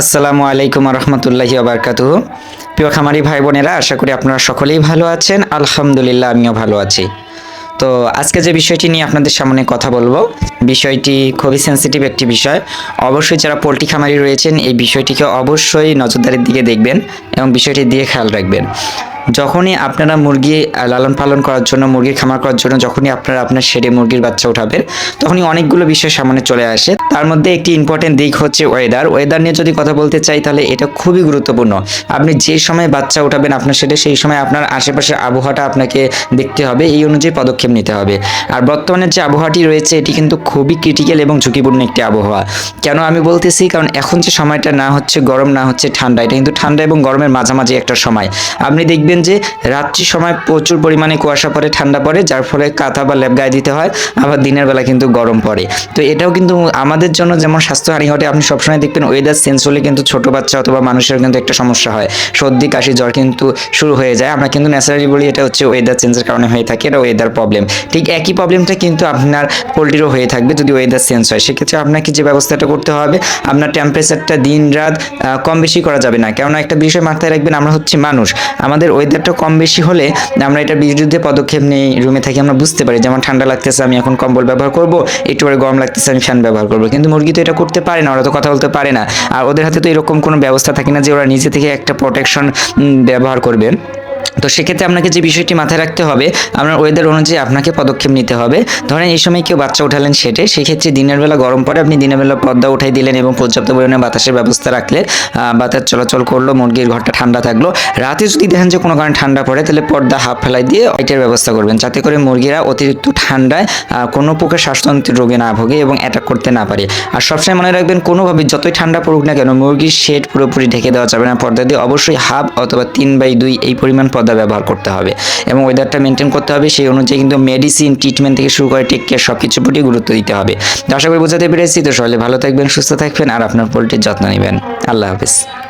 আসসালামু আলাইকুম রহমতুল্লাহি আবরকাতুহ প্রিয় খামারি ভাই বোনেরা, আশা করি আপনারা সকলেই ভালো আছেন। আলহামদুলিল্লাহ, আমিও ভালো আছি। তো আজকে যে বিষয়টি নিয়ে আপনাদের সামনে কথা বলব, বিষয়টি খুবই সেন্সিটিভ একটি বিষয়। অবশ্যই যারা পোলট্রি খামারি রয়েছেন, এই বিষয়টিকে অবশ্যই নজরদারির দিকে দেখবেন এবং বিষয়টি দিয়ে খেয়াল রাখবেন। যখনই আপনারা মুরগি লালন পালন করার জন্য মুরগির খামার করার জন্য যখনই আপনারা আপনার শেডে মুরগির বাচ্চা উঠাবেন, তখনই অনেকগুলো বিষয় সামনে চলে আসে। তার মধ্যে একটি ইম্পর্টেন্ট দিক হচ্ছে ওয়েদার ওয়েদার নিয়ে যদি কথা বলতে চাই, তাহলে এটা খুবই গুরুত্বপূর্ণ। আপনি যে সময় বাচ্চা উঠাবেন আপনার শেডে, সেই সময় আপনার আশেপাশের আবহাওয়াটা আপনাকে দেখতে হবে, এই অনুযায়ী পদক্ষেপ নিতে হবে। আর বর্তমানে যে আবহাওয়াটি রয়েছে, এটি কিন্তু খুবই ক্রিটিক্যাল এবং ঝুঁকিপূর্ণ একটি আবহাওয়া। কেন আমি বলতেছি? কারণ এখন যে সময়টা না হচ্ছে গরম, না হচ্ছে ঠান্ডা, এটা কিন্তু ঠান্ডা এবং গরমের মাঝামাঝি একটা সময়। আপনি দেখবেন যে রাত্রির সময় প্রচুর পরিমাণে কুয়াশা পড়ে, ঠান্ডা পড়ে, যার ফলে কাঁথা বা লেপ গায়ে দিতে হয়, আবার দিনের বেলা কিন্তু গরম পড়ে। তো এটাও কিন্তু আমাদের জন্য যেমন স্বাস্থ্যহানি ঘটে, আপনি সবসময় দেখবেন ওয়েদার চেঞ্জ হলে কিন্তু ছোট বাচ্চা অথবা মানুষের কিন্তু একটা সমস্যা হয়। সর্দি, কাশি, জ্বর কিন্তু শুরু হয়ে যায়। আমরা কিন্তু ন্যাচারালি বলি এটা হচ্ছে ওয়েদার চেঞ্জের কারণে হয়ে থাকে, এটা ওয়েদার প্রবলেম ঠিক একই প্রবলেমটা কিন্তু আপনার পোলট্রিরও হয়ে থাকবে যদি ওয়েদার চেঞ্জ হয়। সেক্ষেত্রে আপনাকে যে ব্যবস্থাটা করতে হবে, আপনার টেম্পারেচারটা দিন রাত কম বেশি করা যাবে না। কেননা একটা বিষয় মাথায় রাখবেন, আমরা হচ্ছে মানুষ। আমাদের ওয়েদারটা কম বেশি হলে আমরা এটা বিরুদ্ধে পদক্ষেপ নেই রুমে থাকি, আমরা বুঝতে পারি যেমন ঠান্ডা লাগতেছে, আমি এখন কম্বল ব্যবহার করব, একটু পরে গরম লাগতেছে, আমি ফ্যান ব্যবহার করব। কিন্তু মুরগি তো এটা করতে পারে না, ওরা তো কথা বলতে পারে না। আর ওদের হাতে তো এরকম কোনো ব্যবস্থা থাকে না যে ওরা নিজে থেকে একটা প্রোটেকশন ব্যবহার করবে। তো সেক্ষেত্রে আপনাকে যে বিষয়টি মাথায় রাখতে হবে, আপনার ওয়েদার অনুযায়ী আপনাকে পদক্ষেপ নিতে হবে। ধরেন এই সময় কেউ বাচ্চা উঠালেন সেটে, সেক্ষেত্রে দিনের বেলা গরম পড়ে, আপনি দিনের বেলা পর্দা উঠাই দিলেন এবং পর্যাপ্ত পরিমাণে বাতাসের ব্যবস্থা রাখলে বাতাস চলাচল করল, মুরগির ঘরটা ঠান্ডা থাকল। রাতে যদি দেখেন যে কোনো কারণে ঠান্ডা পড়ে, তাহলে পর্দা হাফ ফেলাই দিয়ে লাইটের ব্যবস্থা করবেন। যাতে করে মুরগিরা অতিরিক্ত ঠান্ডায় কোনো প্রকার শ্বাসতন্ত্রের রোগে না ভোগে এবং অ্যাটাক করতে না পারে। আর সবসময় মনে রাখবেন কোনোভাবে যতই ঠান্ডা পড়ুক না কেন, মুরগির শেড পুরোপুরি ঢেকে দেওয়া যাবে না। পর্দা দিয়ে অবশ্যই হাফ অথবা তিন বাই দুই এই পরিমাণ পর্দা ব্যবহার করতে হবে এবং ওয়েদারটা মেনটেন করতে হবে। সেই অনুযায়ী কিন্তু মেডিসিন ট্রিটমেন্ট থেকে শুরু করে টেক কেয়ার সব কিছুর প্রতি গুরুত্ব দিতে হবে। আশা করি বোঝাতে পেরেছি। তো সবাই ভালো থাকবেন, সুস্থ থাকবেন আর আপনার পোলট্রির যত্ন নেবেন। আল্লাহ হাফিজ।